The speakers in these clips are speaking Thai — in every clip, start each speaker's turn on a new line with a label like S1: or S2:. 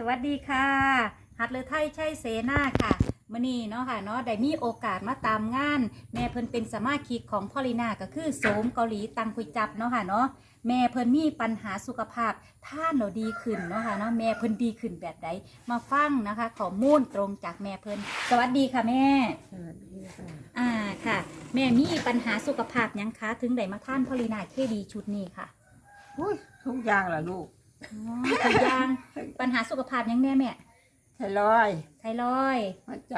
S1: สวัสดีค่ะฮัดเลอไทยใช่เสนาค่ะมื่อนี้เนาะค่ะเนาะได้มีโอกาสมาตามงาน แม่เพิ่นเป็นสมาชิกของพอลินาก็คือโสมเกาหลีตังคุยจับเนาะค่ะเนาะแม่เพิ่นมีปัญหาสุขภาพท่านเราดีขึ้นเนาะค่ะเนาะแม่เพิ่นดีขึ้นแบบใดมาฟังนะคะข้อมูลตรงจากแม่เพิ่นสวัสดีค่ะแม่
S2: สวัสดีค่ะ
S1: อ่าค่ะ แม่มีปัญหาสุขภาพหยังคะถึงได้มาท่านพอลินาเคดีชุดนี้ค่ะ
S2: อุ้ยทุกอย่างล่ะลูก
S1: อ๋อทุกอย่างปัญหาสุขภาพหยังแน่แม่
S2: ไทรอยด์
S1: ไทรอยด์
S2: หัวใจ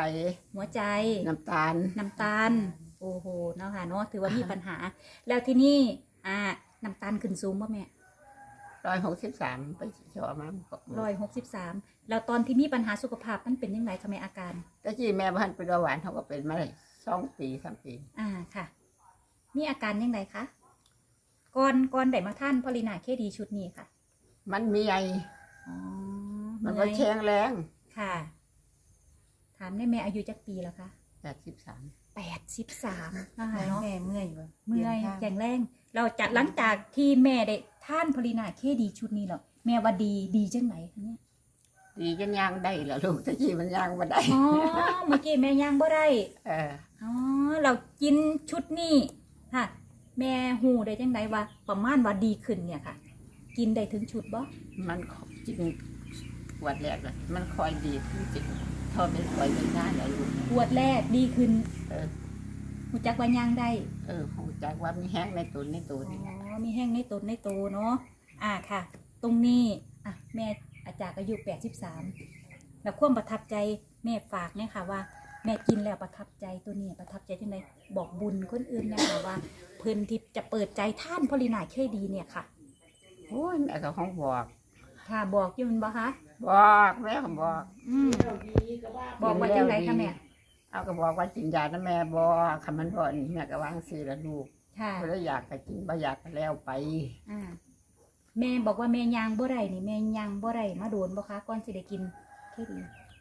S1: หัวใจ
S2: น้ำตาล
S1: น้ำตาล โอ้โหเนาะค่ะเนาะถือว่ามีปัญหา แล้วที่นี่อ่าน้ำตาลขึ้นสูงป่ะแม่
S2: ร้อยหกสิบสามไปชอมา
S1: ร้อยหกสิบสามแล้วตอนที่มีปัญหาสุขภาพมันเป็นยังไงคะแม่อาการ
S2: ตะกี้แม่บ้านเป็นเบาหวานเขาก็เป็นมาเลยสองปีสามปี
S1: อ่าค่ะ มีอาการยังไงคะก่อนก่อนได้มาท่านพอลินาเคดีชุดนี้ค่ะ
S2: มันมีไอ
S1: อ๋อ
S2: มันก็
S1: เอย
S2: แข็งแรง
S1: ค่ะ ถามได้แม่อายุจักปีแล้วคะ
S2: แปดสิบสาม
S1: แปดสิบสามนะคะ
S3: เนาะ
S1: เนาะ
S3: แม่เมื่อยบ่
S1: เมื่อย
S3: ดินทาง
S1: แข็งแรงเราจะหลังจากที่แม่ได้ท่านพลินาเคดีชุดนี้เหรอแม่ว่าดีดีจังไหนคะเนี่ย
S2: ดีจนย่างได้แล้วลูกตะกี้มันย่างมาได้
S1: อ๋อเมื่อกี้แม่ย่างบ่ได้
S2: เออ
S1: อ๋อเรากินชุดนี้ค่ะ แม่หูได้จังไหนว่าประมาณว่าดีขึ้นเนี่ยค่ะ กินได้ถึงชุดบ่
S2: มันจริงวันแรกเลยมันคอยดีขึ้นจริงทอเป็นคอยเป็นงานแล้วลูก
S1: ขวดแรกดีขึ้น
S2: เออ
S1: หูจักว่าย่างได้
S2: เออคงจากว่ามีแห้งในตุนในตุน
S1: อ๋อมีแห้งในตนในโตเนาะอ่าค่ะ ตรงนี้อะแม่อาจารย์อายุ83แล้วความประทับใจแม่ฝากเนี่ยค่ะว่า แม่กินแล้วประทับใจตัวนี้ประทับใจจังไดบอกบุญคนอื่นเนะคะว่าเพิ่นที่จะเปิดใจท่านพลินาเคดีเนี่ยค่ะ
S2: โอ้ยแม่ก็ของบอก
S1: ค่ะบอกอยู่แมันบ่คะ
S2: บอกแม่ก็บอก
S1: อืมบอกว่าจังไดคะแม่
S2: เอาก็บอกว่ากินยานะแม่บอกคำมันบ่นี่แม่ก็วางสีละลูก
S1: ค่ะ
S2: บ่ได้อยากก็กินบ่อยากก็แล้วไป
S1: อ่าแม่บอกว่าแม่ยางบ่ได้นี่แม่ยางบ่ได้มาโดนบ่คะก่อนสิได้กินเคดี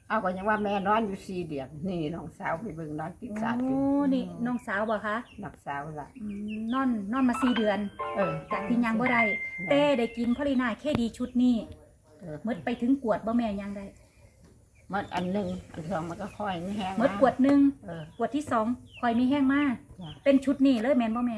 S2: เอาก็ยังว่าแม่นอนอยู่สี่เดือนนี่น้องสาวไปเบิ่งนอนกินสาด
S1: โอ้นี่น้องสาวบ่คะ
S2: นักสาวละ
S1: อืมนอนนอนมาสี่เดือน
S2: เออ
S1: จากที่ยังบ่ได้แต่ได้กินพลินาเคดีชุดนี้
S2: เออ
S1: หมดไปถึงกวดบ่แม่ยังได้
S2: มันอันหนึงอันสองมันก็ค่อยไม่แห้ง
S1: หมดกวดหนึ่ง
S2: เออ ก
S1: วดที่สองคอยมีแห้งมาก
S2: จ้ะ
S1: เป็นชุดนี้เลยแม่นบ่แม่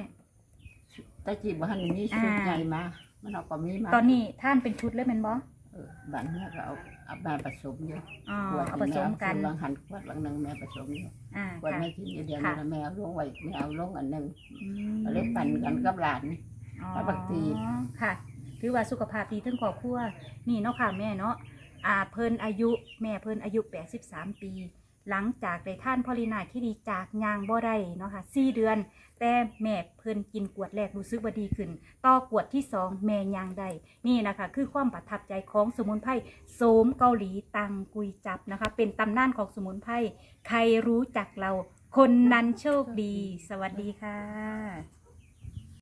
S2: แตะกี้บ่ทันมีชุด
S1: อ่า
S2: ใหญ่มามันเอาก็มีมา
S1: ตอนนี้ท่านเป็นชุดเลยแม่นบ่
S2: เออบ้านแม่ก็เอา เอาแม่ผสมอยู่
S1: อ๋อ
S2: ขวด
S1: เอาผสมกัน
S2: บางหันขวดบางหนึงแม่ผสมอยู่
S1: อ่า
S2: ขวด
S1: ค่ะ
S2: แม่กินอยู่เดียว
S1: ค่ะ
S2: นี่แม่เอาลงไว้แม่เอาลงอันหนึง
S1: อืม
S2: ก็เลยปั่นกันกับหลาน
S1: อ๋อ
S2: แล้วบางที
S1: ค่ะ ถือว่าสุขภาพดีทั้งครอบครัวนี่เนาะค่ะแม่เนาะอ่าเพิ่นอายุแม่เพิ่นอายุ 83 ปี หลังจากได้ท่านพอลินาที่ดีจากยางบ่ได้เนาะค่ะ4เดือน แต่แม่เพิ่นกินกวดแรกรู้สึกว่าดีขึ้น ต่อกวดที่สองแม่ยางได้นี่นะคะ คือความประทับใจของสมุนไพรโสมเกาหลีตังกุยจับนะคะ เป็นตำนานของสมุนไพรใครรู้จักเรา คนนั้นโชคดี สวัสดีค่ะ